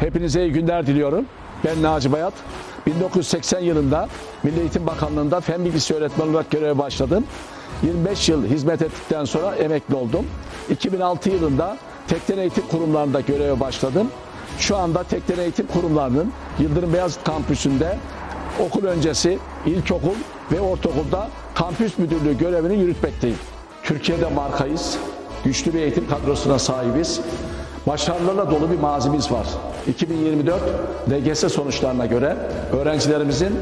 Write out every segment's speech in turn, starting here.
Hepinize iyi günler diliyorum. Ben Naci Bayat. 1980 yılında Milli Eğitim Bakanlığı'nda fen bilgisi öğretmeni olarak göreve başladım. 25 yıl hizmet ettikten sonra emekli oldum. 2006 yılında Tekten Eğitim Kurumlarında göreve başladım. Şu anda Tekten Eğitim Kurumlarının Yıldırım Beyazıt Kampüsü'nde okul öncesi ilkokul ve ortaokulda kampüs müdürlüğü görevini yürütmekteyim. Türkiye'de markayız. Güçlü bir eğitim kadrosuna sahibiz. Başarılarla dolu bir mazimiz var. 2024 LGS sonuçlarına göre öğrencilerimizin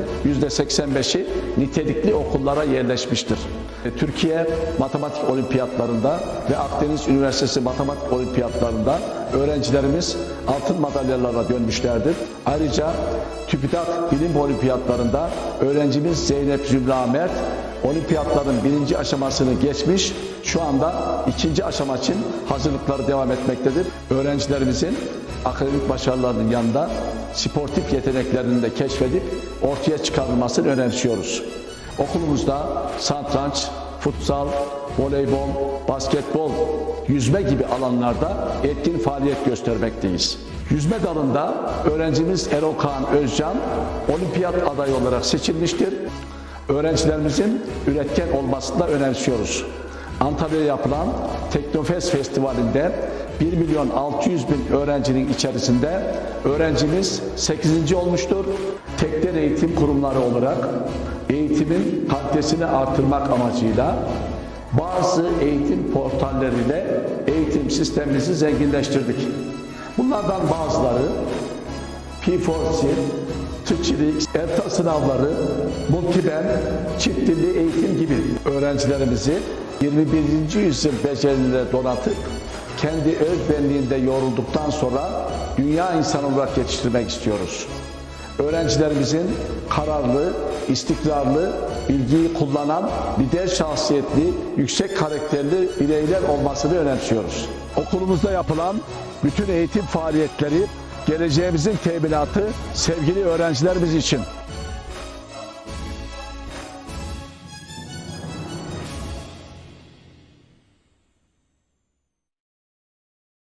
%85'i nitelikli okullara yerleşmiştir. E, Türkiye Matematik Olimpiyatlarında ve Akdeniz Üniversitesi Matematik Olimpiyatlarında öğrencilerimiz altın madalyalarla dönmüşlerdir. Ayrıca TÜBİTAK Bilim Olimpiyatlarında öğrencimiz Zeynep Zümra Mert olimpiyatların birinci aşamasını geçmiş, şu anda ikinci aşama için hazırlıkları devam etmektedir. Öğrencilerimizin akademik başarılarının yanında sportif yeteneklerini de keşfedip ortaya çıkarılmasını önemsiyoruz. Okulumuzda satranç, futsal, voleybol, basketbol, yüzme gibi alanlarda etkin faaliyet göstermekteyiz. Yüzme dalında öğrencimiz Erol Kaan Özcan olimpiyat adayı olarak seçilmiştir. Öğrencilerimizin üretken olmasını da önemsiyoruz. Antalya'da yapılan Teknofest Festivali'nde 1 milyon 600 bin öğrencinin içerisinde öğrencimiz 8. olmuştur. Tekten eğitim kurumları olarak eğitimin kalitesini artırmak amacıyla bazı eğitim portalleriyle eğitim sistemimizi zenginleştirdik. Bunlardan bazıları P4C, Türkçilik, ERTA sınavları, Multiben, çift dilli eğitim gibi öğrencilerimizi 21. yüzyıl becerilerine donatıp kendi özbenliğinde yorulduktan sonra dünya insanı olarak yetiştirmek istiyoruz. Öğrencilerimizin kararlı, istikrarlı, bilgiyi kullanan, lider şahsiyetli, yüksek karakterli bireyler olmasını önemsiyoruz. Okulumuzda yapılan bütün eğitim faaliyetleri geleceğimizin teminatı sevgili öğrencilerimiz için.